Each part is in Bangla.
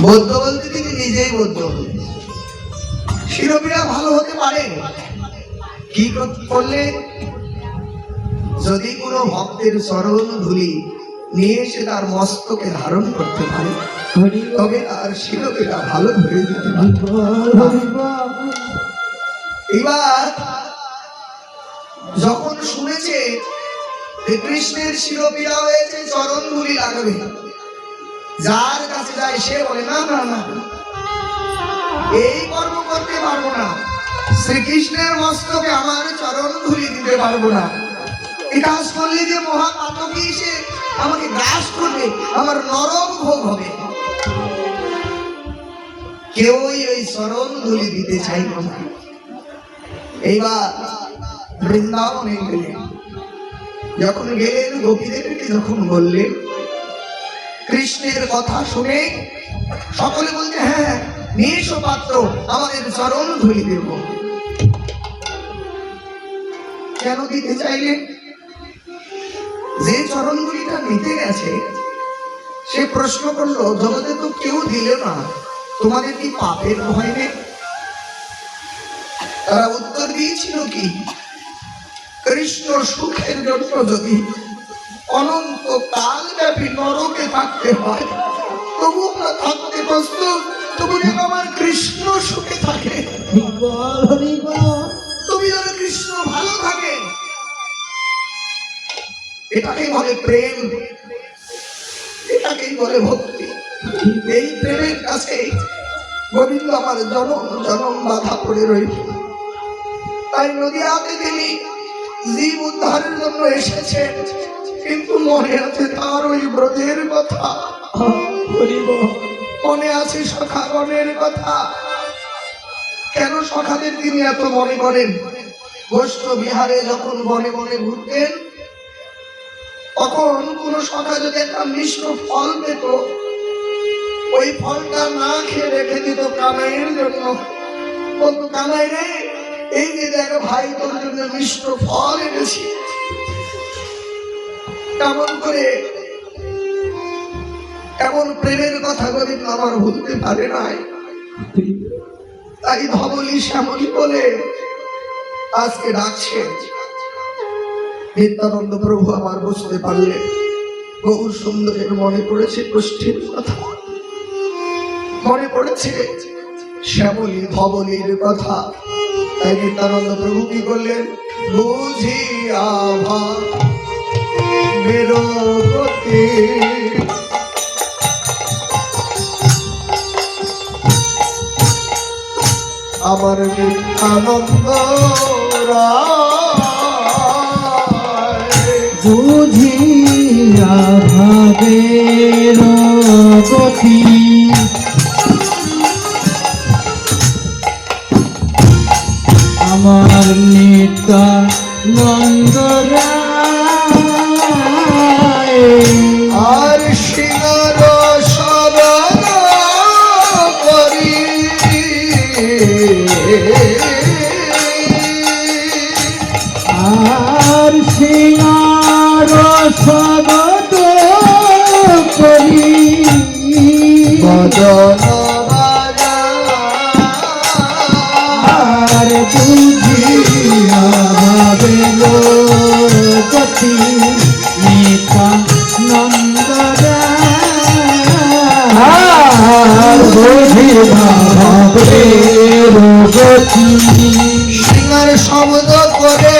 বৌদ্ধ বলতে তিনি নিজেই বৌদ্ধ শিরোপীরা ভালো হতে পারে। কি কর- করলে? যদি কোনো ভক্তের চরণ ধুলি নিয়ে এসে তার মস্তকে ধারণ করতে পারে, তবে তার শিরোপীরা ভালো যেতে পারে। এবার, যখন শুনেছে কৃষ্ণের শিরোপীড়া হয়েছে, চরণ ধুলি লাগবে যার কাছে যায় সে বলে, না না না, এই কর্ম করতে পারব না। শ্রীকৃষ্ণের মস্তকে আমার চরণ ধুলি দিতে পারব না। এই কাজ করলে যে মহাপাতকি এসে আমাকে গ্রাস করবে, আমার নরম ভোগ হবে। কেউই ওই চরণ ধুলি দিতে চাইল না। এইবার বৃন্দাবনে গেলেন। যখন গেলেন গোপীদেরকে যখন বললেন কৃষ্ণের কথা শুনে সকলে বলছে হ্যাঁ নিয়ে পাত্র, আমাদের চরণ ধুলি দেব। কেন দিতে চাইলেন যে চরণগুলিটা নিতে গেছে, সে প্রশ্ন করল জগতে তো কেউ দিলে না, তোমাদের কি পাপের ভয় নেই? তারা উত্তর দিয়েছিল কি, কৃষ্ণ সুখের জন্য যদি অনন্ত কাল ব্যাপী নরকে থাকতে হয়। তবু আমরা থাকতে প্রস্তুত। তবু যেন আমার কৃষ্ণ সুখে থাকে। তুমি যেন কৃষ্ণ ভালো থাকে। এটাকেই বলে প্রেম। এটাকেই বলে ভক্তি। এই প্রেমের কাছে গোবিন্দ আমার জনম জনম বাধা পড়ে রয়েছে তাই নদীয়াতে তিনি জীব উদ্ধারের জন্য এসেছেন। কিন্তু মনে আছে তার ওই ব্রজের কথা। মনে আছে সখাগণের কথা। কেন সখাদের তিনি এত মনে করেন? গোষ্ঠ বিহারে যখন বনে বনে ঘুরতেন তখন কোন সখা যদি একটা মিশ্র ফল পেত ওই ফলটা না খেয়ে রেখে দিত কানাইয়ের জন্য। বলতো কানাই রে এই যে দেখ ভাই তোর জন্য মিশ্র ফল এনেছি। কেমন করে? এমন প্রেমের কথা গোবিন্দ আমার ভুলতে পারে নাই। তাই ধবলি শ্যামলি বলে আজকে ডাকছে। নিত্যানন্দ প্রভু আমার বুঝতে পারলেন, বহু সুন্দরের মনে পড়েছে গোষ্ঠীর কথা। মনে পড়েছে শ্যামলী ধবলির কথা। তাই নিত্যানন্দ প্রভু কি করলেন? বুঝি আমার আনন্দ বুঝিয়া ভাবের গতি। আমার নিত্য নন্দরায় সিংহের শব্দ করে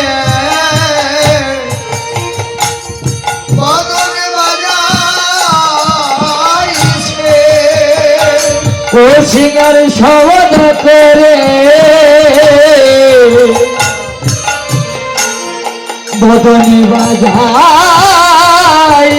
ও সিঙ্গার সবদ করে বদনি আমার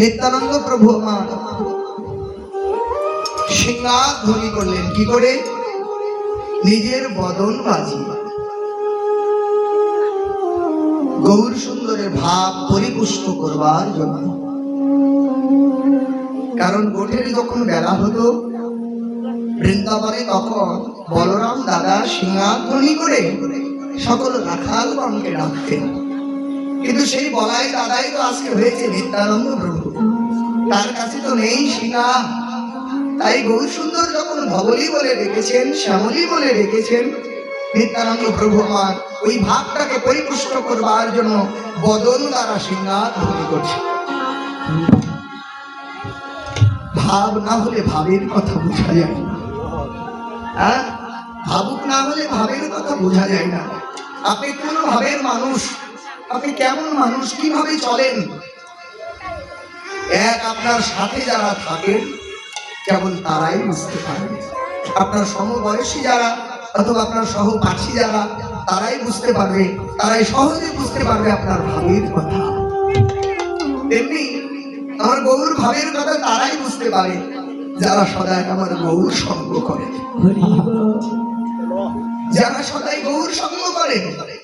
নিত্যানন্দ প্রভু আমার। সিংহাধ্বনি করলেন। কি করে? নিজের বদন বাজি গৌর সুন্দরের ভাব পরিপুষ্ট করবার জন্য। কারণ গোঠের যখন বেলা হতো বৃন্দাবনে তখন বলরাম দাদা সিংহাধ্বনি করে সকল রাখালগণকে ডাকতেন। কিন্তু সেই বলাই দাদাই তো আজকে হয়েছে নিত্যানন্দ প্রভু। তার কাছে তো নেই সিংহা তাই গৌর সুন্দর যখন ভবলি বলে ডেকেছেন, শ্যামলী বলে ডেকেছেন, নিত্যানন্দ প্রভু আমার, ওই ভাবটাকে পরিপুষ্ট করবার জন্য বদল দ্বারা সিংহাধ্বনি করছে। ভাব না হলে ভাবের কথা বোঝা যায় না। হ্যাঁ? ভাবুক না হলে ভাবের কথা বোঝা যায় না। আপনি কোনো ভাবের মানুষ আপনি কেমন মানুষ? কীভাবে চলেন? এক আপনার সাথে যারা থাকেন কেবল তারাই বুঝতে পারবে আপনার সমবয়সী যারা অথবা আপনার সহপাঠী যারা তারাই বুঝতে পারবে তারাই সহজে বুঝতে পারবে আপনার ভাবের কথা। তেমনি আমার গৌর ভাবের কথা তারাই বুঝতে পারে যারা সদায় আমার গৌর সঙ্গ করে। যারা সদাই গৌর সঙ্গ করে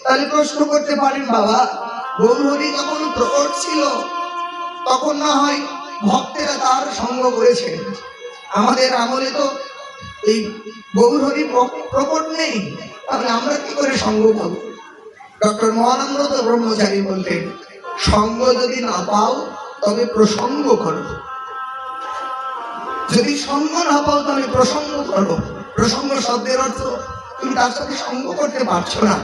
তাহলে প্রশ্ন করতে পারেন বাবা। গৌর যখন প্রকট ছিল, তখন না হয় ভক্তেরা তার সঙ্গ করেছে আমাদের আমলে তো এই গৌর হরি প্রকট নেই। তাহলে আমরা কি করে সঙ্গ পাবো ডক্টর মহানন্দ ব্রহ্মচারী বলতেন সঙ্গ যদি না পাও, তবে প্রসঙ্গ করো। যদি সঙ্গ না পাও তাহলে প্রসঙ্গ করো। প্রসঙ্গ শব্দের অর্থ তুমি তার সাথে সঙ্গ করতে পারছ না।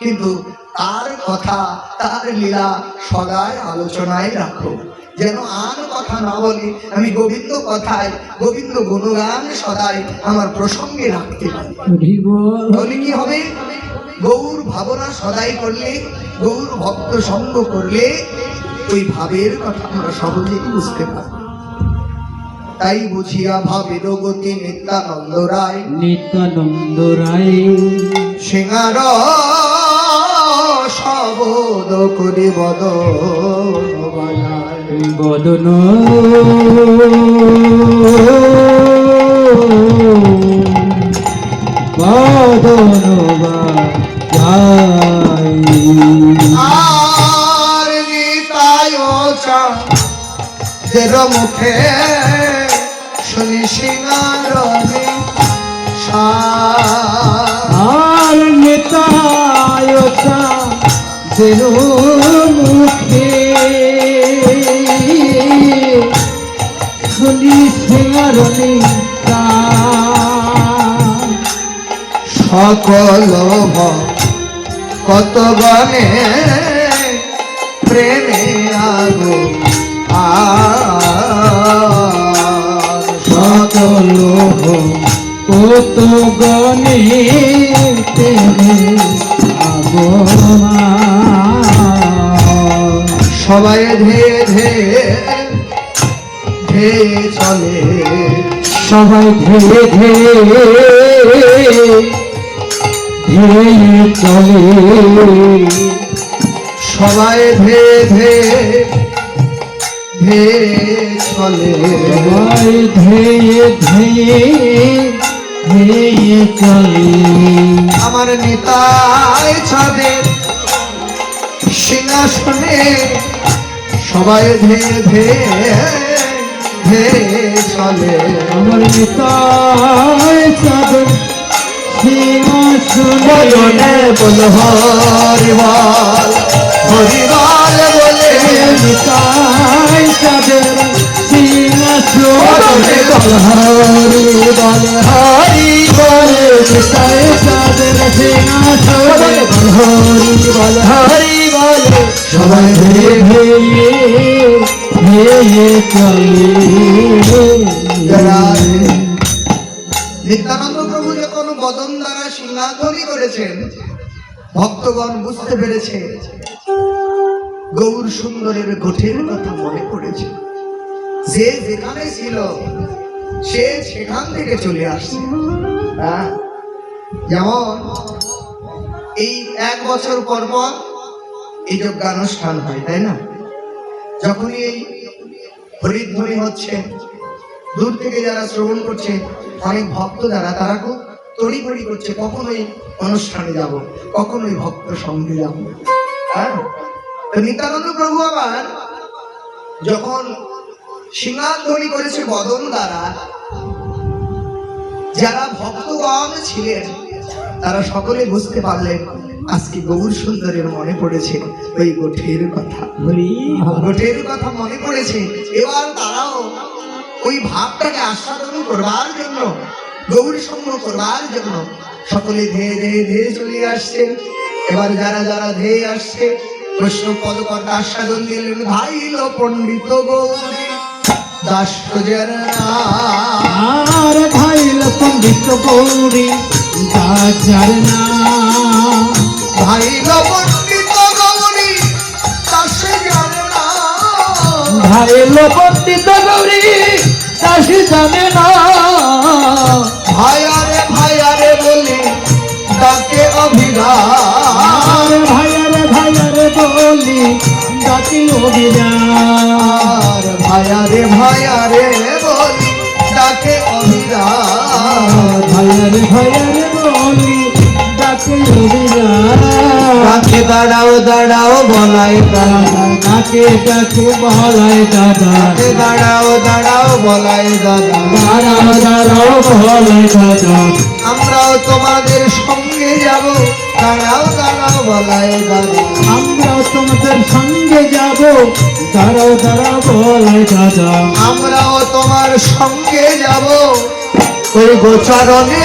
কিন্তু তার কথা তার লীলা সদাই আলোচনায় রাখো। যেন আর কথা না বলে আমি গোবিন্দ কথায় গোবিন্দ গুণগান সদাই আমার প্রসঙ্গে রাখতে পারি। তাহলে কি হবে? গৌর ভাবনা সদাই করলে গৌর ভক্ত সঙ্গ করলে ওই ভাবের কথা আমরা সহজেই বুঝতে পারি। তাই বুঝিয়া ভাবের গতি নিত্যানন্দ রায়। নিত্যানন্দ রায়। সিঙ্গার শবদ করে বদ বদন বদন বাজাই। আর নিতায় চাঁদের মুখে শুনি সিঙ্গারণে সা আর নেতায় যেন মুখে শুনি সিঙ্গারণে সকল কত গণে প্রেমে আগো সকল কত গণে তেরে আগমন সবাই ধেয়ে ধে ধে চলে। সবাই ধীরে ধীরে ধীরে চলে। সবাই ধে ধে ধে চলে। সবাই ধীরে চলে। আমার নেতায় ছাদের সিংহাসনে সবাই ধে ধে ধে চলে। আমার নিতাই চাঁদ বদনে সিংহাসনে বল হরিবল হরিবল বলে। নিতাই চাঁদের সিংহাসনে বল হরি বল হরি বল সিংহাসনে বল হরি সবাই ধীরে ধীরে ধীরে চলে। নিত্যানন্দ প্রভু যখন বদন দ্বারা সিংহাধ্বনি করেছেন, ভক্তগণ বুঝতে পেরেছে গৌর সুন্দরের গোঠের কথা মনে পড়েছে। যে যেখানে ছিল, সে সেখান থেকে চলে আসছে। হ্যাঁ? যেমন এই এক বছর পর পর এই যজ্ঞানুষ্ঠান হয়, তাই না? যখনই এই হরিধ্বনি হচ্ছে, দূর থেকে যারা শ্রবণ করছে, অনেক ভক্ত যারা, তারা খুব তড়িঘড়ি করছে, কখনোই অনুষ্ঠানে যাব, কখনোই ভক্ত সঙ্গে যাব। হ্যাঁ? তো নিত্যানন্দ প্রভু আবার যখন সিংহাধ্বনি করেছে বদন দ্বারা, যারা ভক্তগণ ছিলেন, তারা সকলে বুঝতে পারলেন আজকে গৌর সুন্দরের মনে পড়েছে ওই গোঠের কথা। গোঠের কথা মনে পড়েছে। এবার তারাও ওই ভাবটাকে আস্বাদন করবার জন্য গৌরী সঙ্গ করবার জন্য সকলে ধেয়ে ধেয়ে ধেয়ে চলে আসছেন। এবার যারা যারা ধেয়ে আসছে কৃষ্ণ পদকর্তা আস্বাদন দিলেন ভাইল পণ্ডিত গৌরী দাস আর ভাই পণ্ডিত গৌরী গাজার না। ভাইল পণ্ডিত গৌরী দাস ভাই পণ্ডিত গৌরী চাষি জানে না। ভাইয়ারে ভাইয়ারে বলে ডাকে অভিরাম আর ভাইয়ারে ভাইয়ারে বলি জাতি অভিযান আর ভাইয়ারে ভাইয়ারে বলি ডাকে ভাইয়ারে ভাইয়ারে বলি অভিযান দাঁড়াও দাঁড়াও বলাই দাঁড়াও ডাকে ডাকে বলাই দাদা। দাঁড়াও দাঁড়াও বলাই দাদা। দাঁড়াও দাঁড়াও বলাই দাদা। আমরাও তোমাদের সঙ্গে যাব। দাঁড়াও দাঁড়াও বলাই দাদা। আমরা তোমাদের সঙ্গে যাব। দাঁড়াও দাঁড়াও বলাই দাদা। আমরাও তোমার সঙ্গে যাব। ওই গোচরণে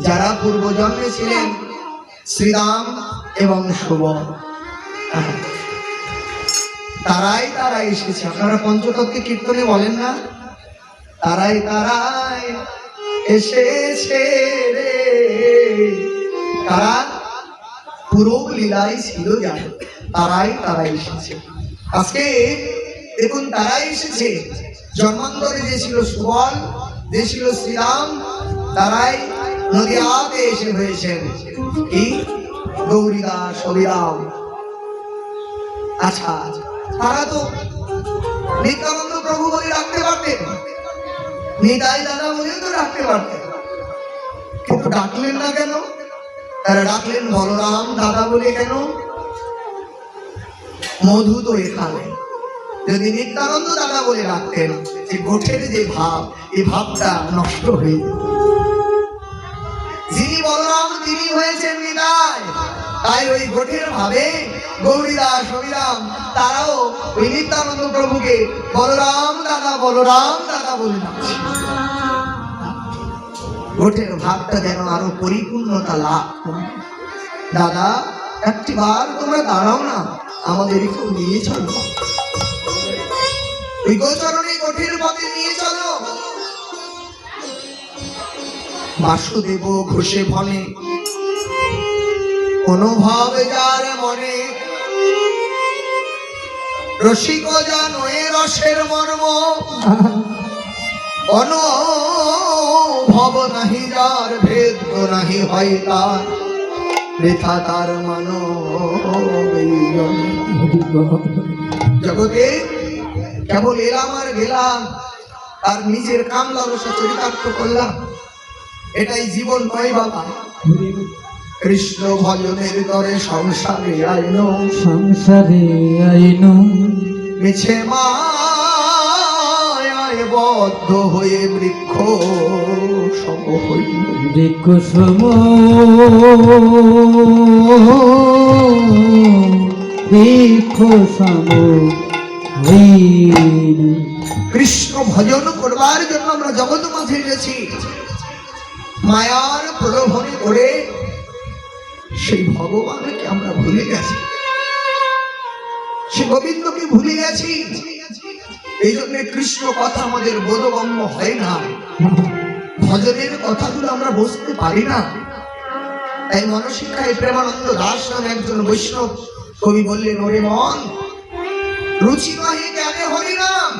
যারা পূর্বজন্মে ছিলেন, শ্রীরাম এবং শুভ। তারাই তারা এসেছে। আপনারা পঞ্চতত্ত্বে কীর্তনে বলেন না? তারাই তারাই এসেছে রে। কারা পুরো লীলাই ছিল যার। তারাই তারাই এসেছে। আজকে দেখুন, তারাই এসেছে। জন্মান্তরে যে ছিল সুবল, যে ছিল শ্রীরাম, তারাই নদিয়াতে এসে হয়েছেন। কি? গৌরীদাস হরিরাম আচ্ছা তারা তো নিত্যানন্দ প্রভু বলে রাখতে পারতেন। নিতাই দাদা বলেও তো রাখতে পারতেন। কিন্তু ডাকলেন না কেন? তারা ডাকলেন, বলরাম দাদা বলে কেন? মধু তো এখানে। যদি নিত্যানন্দ দাদা বলে রাখতেন, যে গোঠের যে ভাব, এই ভাবটা নষ্ট হয়ে যেত। বলরাম তিনি হয়েছেন নিতাই তাই ওই গোঠের ভাবে গৌরীদাস, হরিরাম, তারাও ওই নিত্যানন্দ প্রভুকে বলরাম দাদা বলরাম দাদা বলে গোঠের ভাবটা যেন আরও পরিপূর্ণতা লাভ। দাদা, একটি বার তোমরা দাঁড়াও না, আমাদের একটু নিয়ে চলো। ওই গোচরণে গোঠের পথে নিয়ে চলো। বাসুদেব ঘোষে ফলে অনুভব যার মনে, রসিক জানো এ রসের মর্ম, অনুভব নাহি যার, ভেদ নাহি হয় তার। বৃথা তার মানো জগতে কেবল এলাম আর গেলাম, আর নিজের কামলা লালসা চরিতার্থ করলাম। এটাই জীবন নয় বাবা। কৃষ্ণ ভজনের দরে সংসারে আইন। সংসারে আইনু। মিছে মায় বদ্ধ হয়ে বৃক্ষ সম হইল। বৃক্ষ সম। বৃক্ষ সম কৃষ্ণ ভজন করবার জন্য আমরা জগৎ মাঝে গেছি মায়ার প্রলোভনে করে সেই ভগবানকে আমরা ভুলে গেছি। সে গোবিন্দকে ভুলে গেছি। এই জন্য কৃষ্ণ কথা আমাদের বোধগম্য হয় না। ভজনের কথাগুলো আমরা বুঝতে পারি না। তাই মনশিক্ষায় প্রেমানন্দ দাস নামে একজন বৈষ্ণব কবি বললেন, ওরে মন, রুচি নহে জ্ঞানে হরিনাম?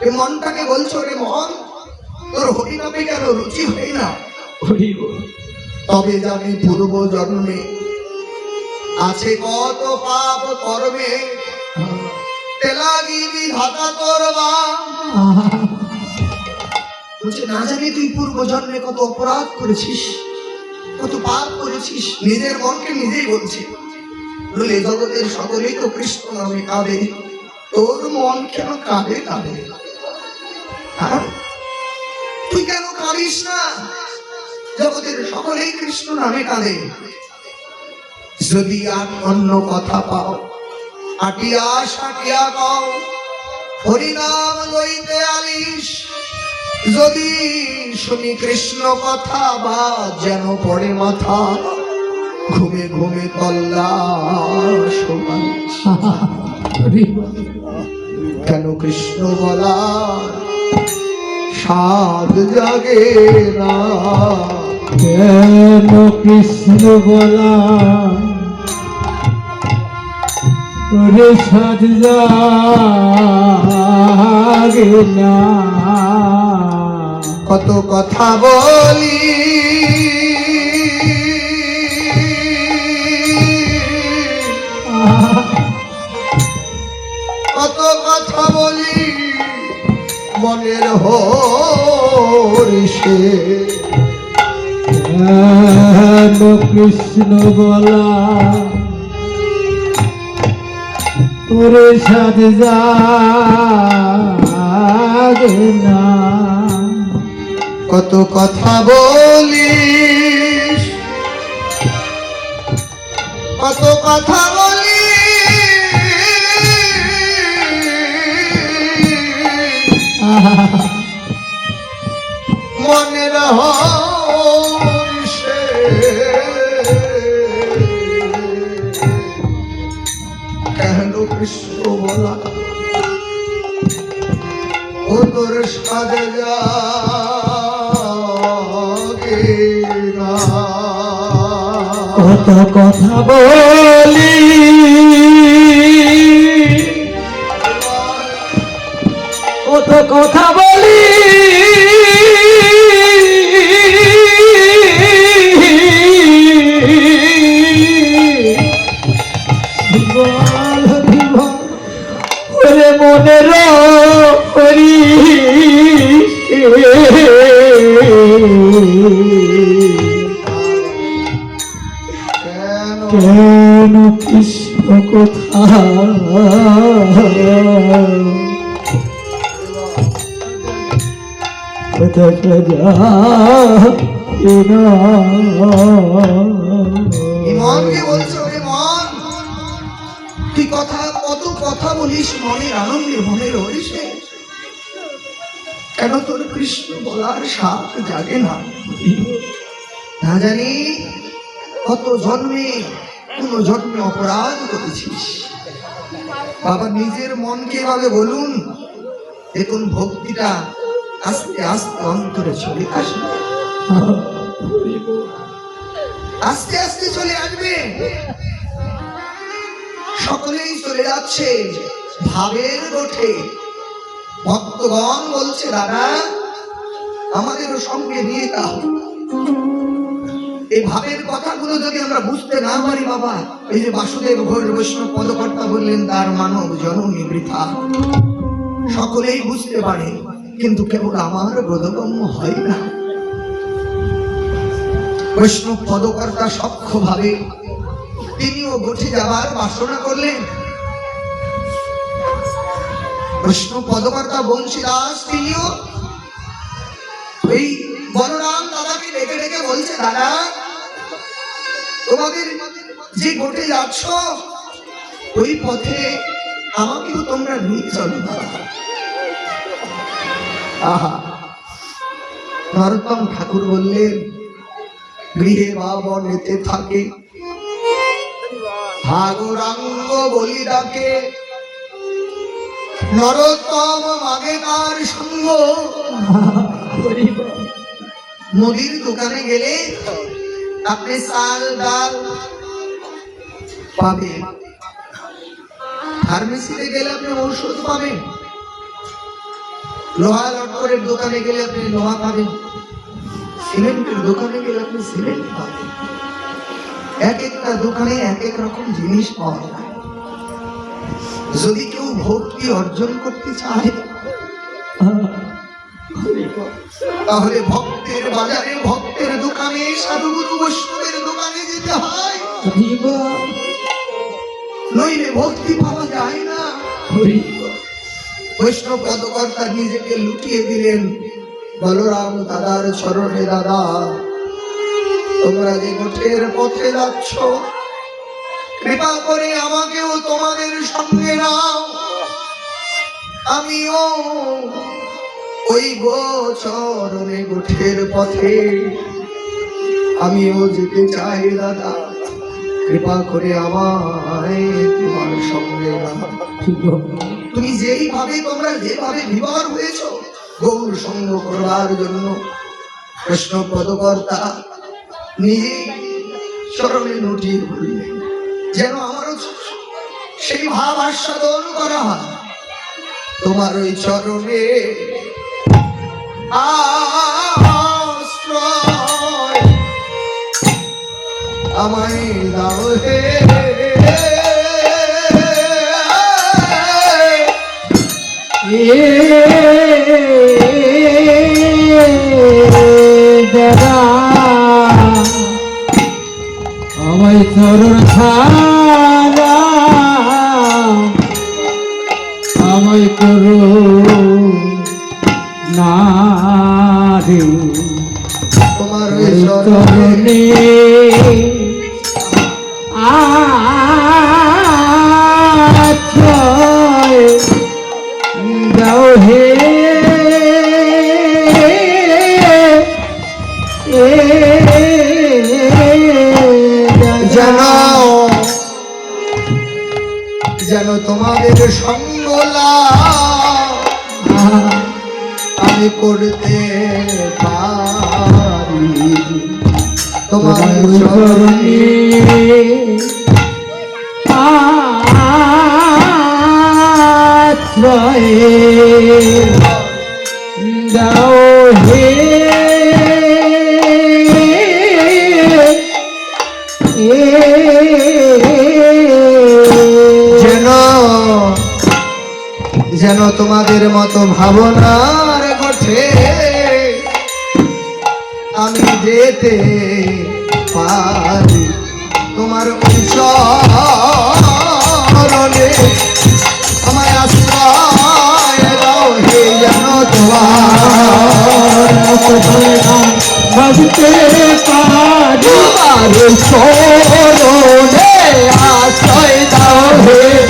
এ মনটাকে বলছো রে মন তোর হরিনামে কেন রুচি হয় না? হরি তবে জানি পূর্ব জন্মে আছে কত পাপ কর্মে। তেলাগি বিধাতা করবা বলছে না জানি তুই পূর্ব জন্মে কত অপরাধ করেছিস কত পাপ করেছিস নিজের মনকে নিজেই বলছে। বলে জগতের সকলেই তো কৃষ্ণ নামে কাঁদে তোর মন কেন কাঁদে কাঁদে হ্যাঁ? তুই কেন কাঁদিস না? জগতের সকলেই কৃষ্ণ নামে কাঁদে। যদি আর অন্য কথা পাও আটিয়া সাটিয়া পাও হরিনাম লইতে আলিস। যদি শুনি কৃষ্ণ কথা বা যেন পড়ে মাথা ঘুমে ঘুমে তল্লা হরি। কেন কৃষ্ণ বলা সাদ জাগে না। কেন কৃষ্ণ বলা? ওরে সাজ জাগে না। কত কথা বলি। কত কথা বলি। মনের হরিষে কৃষ্ণ বলা। ওরে সাজ না। কত কথা বলিস কত কথা মনের হরিষে কেন কৃষ্ণ বলা ও কত কথা বলি কত কথা বলি। ওরে মনের হরি কেন কৃষ্ণ কথা কত কথা বলিস মনের আনন্দে মনের হরিষে কেন তোর কৃষ্ণ বলার সাপ জাগে না? না জানি কত জন্মে কোন জন্মে অপরাধ করেছিস। বাবা নিজের মনকে এভাবে বলুন, দেখুন ভক্তিটা আস্তে আস্তে অন্তরে চলে আসবে। আস্তে আস্তে চলে আসবে। সকলেই চলে যাচ্ছে ভাবের গোঠে ভক্তগণ বলছে, দাদা, আমাদেরও সঙ্গে নিয়ে যাও। এই ভাবের কথাগুলো যদি আমরা বুঝতে না পারি, বাবা, এই যে বাসুদেব ঘোর বৈষ্ণব পদকর্তা বললেন, তার মানব জননী বৃথা। সকলেই বুঝতে পারে। কিন্তু কেবল আমার বোধগম্য হয় না। বৈষ্ণব পদকর্তা সক্ষ ভাবে তিনিও গোঠে যাবার বাসনা করলেন। বৈষ্ণব পদকর্তা বংশীদাস তিনিও এই বলরাম দাদাকে ডেকে ডেকে বলছে, দাদা, তোমাদের যে গোটে যাচ্ছ, ওই পথে আমাকেও তোমরা নিয়ে চলো, দাদা। আহা। নরোত্তম ঠাকুর বললেন, গৃহে বা বনেতে থাকে। হাগুরাঙ্গ বলি ডাকে, নরোত্তম মাগে তার সঙ্গ। মুদির দোকানে গেলে আপনি চাল, ডাল পাবেন ফার্মেসিতে গেলে আপনি ঔষধ পাবেন। লোহা লটকরের দোকানে গেলে আপনি লোহা পাবেন। সিমেন্টের দোকানে গেলে আপনি সিমেন্ট পাবেন। এক একটা দোকানে এক এক রকম জিনিস পাওয়া যায়। যদি কেউ ভক্তি অর্জন করতে চায় তাহলে ভক্তের বাজারে ভক্তের দোকানে সাধুগুরু বৈষ্ণবের দোকানে যেতে হয়। নইলে ভক্তি পাওয়া যায় না। বৈষ্ণব পদকর্তা নিজেকে লুটিয়ে দিলেন। বলরাম দাদার চরণে, দাদা, তোমরা যে গোঠের পথে যাচ্ছ, কৃপা করে আমাকেও তোমাদের সঙ্গে নাও। আমিও ওই গোচরণে গোঠের পথে। আমিও যেতে চাই, দাদা, কৃপা করে আমায় তোমার সঙ্গে নাও। তুমি যেইভাবে তোমরা যেভাবে বিবার হয়েছ, গৌর সঙ্গ করবার জন্য কৃষ্ণ পদকর্তা নিজে চরণে লুটিয়ে যেন আমারও সেই ভাব আস্বাদন করা হয়। তোমার ওই চরণে আমায় দাও হে। আমায় চরণ ছাড়া আমায় করো যেন তোমাদের মতো ভাবনার গঠে আমি যেতে পারি তোমার উচ্চরণে আমায় আশ্রয় হে যেন তোমার। তোমার চরণে আশ্রয় দাও হে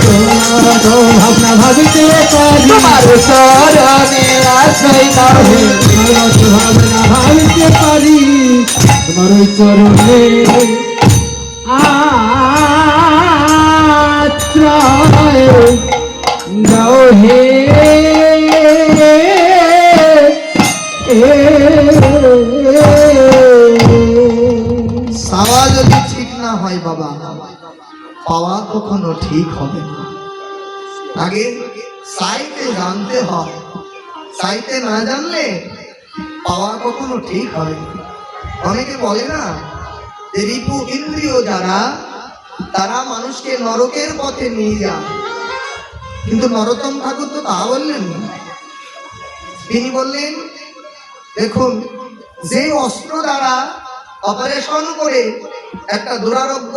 ভাবনা ভাবিতে পারি। তোমার চরণে আশ্রয় দাও হে ভাবনা ভাবিতে পারি। তোমার ওই চরণে আশ্রয় দাও হে। সাওয়া যদি ঠিক না হয় বাবা পাওয়া কখনো ঠিক হবে না। আগে সাইতে জানতে হয়। সাইতে না জানলে পাওয়া কখনো ঠিক হবে অনেকে বলে না, যে রিপু ইন্দ্রিয় যারা, তারা মানুষকে নরকের পথে নিয়ে যায়। কিন্তু নরোত্তম ঠাকুর তো তা বললেন তিনি বললেন, দেখুন, যে অস্ত্র দ্বারা অপারেশন করে একটা দুরারোগ্য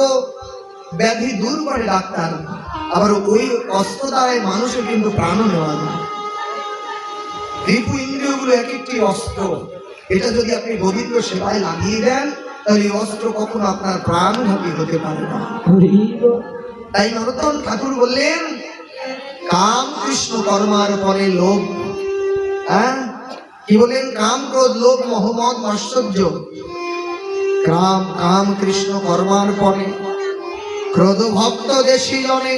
ব্যাধি দূর করে ডাক্তার। আবার ওই অস্ত্র দ্বারাই মানুষের কিন্তু প্রাণও নেওয়া যায়। রিপু ইন্দ্রিয়গুলো এক একটি অস্ত্র। এটা যদি আপনি গোবিন্দ সেবায় লাগিয়ে দেন, তাহলে এই অস্ত্র কখনো আপনার প্রাণঘাতী হতে পারে না। তাই নরোত্তম ঠাকুর বললেন কাম কৃষ্ণ কর্মার পরে লোভ। হ্যাঁ? কি বলেন? কাম ক্রোধ লোভ মোহাম্মদ মাশ্চর্য কাম কাম কৃষ্ণ কর্মার পরে ক্রোধ ভক্ত দেশি জনে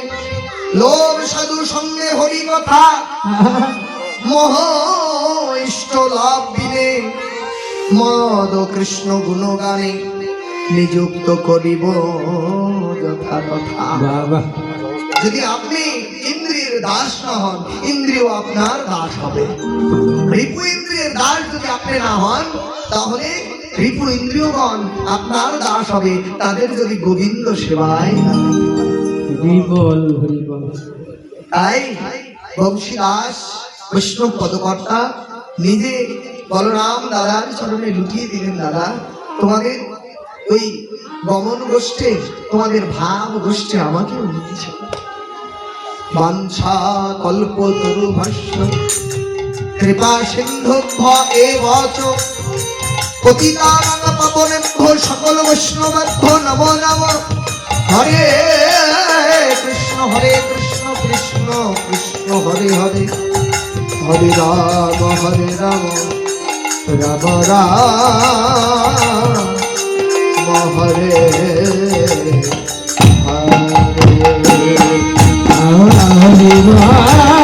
লোভ সাধু সঙ্গে হরি কথা। মোহ ইষ্ট লাভ বিনে। মদ কৃষ্ণ গুণগানে নিযুক্ত করিব যথা বাবা। যদি আপনি ইন্দ্রিয়ের দাস না হন ইন্দ্রিয় আপনার দাস হবে। রিপু ইন্দ্রিয়ের দাস যদি আপনি না হন তাহলে রিপু ইন্দ্রিয়গণ আপনার দাস হবে তাদের যদি গোবিন্দ সেবায় তাই বংশী দাস বৈষ্ণব পদকর্তা নিজে বলরাম দাদার চরণে লুটিয়ে দিলেন দাদা তোমাদের ওই গমন গোষ্ঠে তোমাদের ভাব গোষ্ঠে আমাকেও নিয়েছে। বাঞ্ছা কল্প তরু ভাষ্য কৃপা সিন্ধু এ বচ পতিতানন্দ পাবনেভ্য সকল বৈষ্ণবভ্য নম নম। হরে কৃষ্ণ হরে কৃষ্ণ কৃষ্ণ কৃষ্ণ, হরে হরে। হরে রাম হরে রাম। রাম রাম। হরে হরে। হরিবল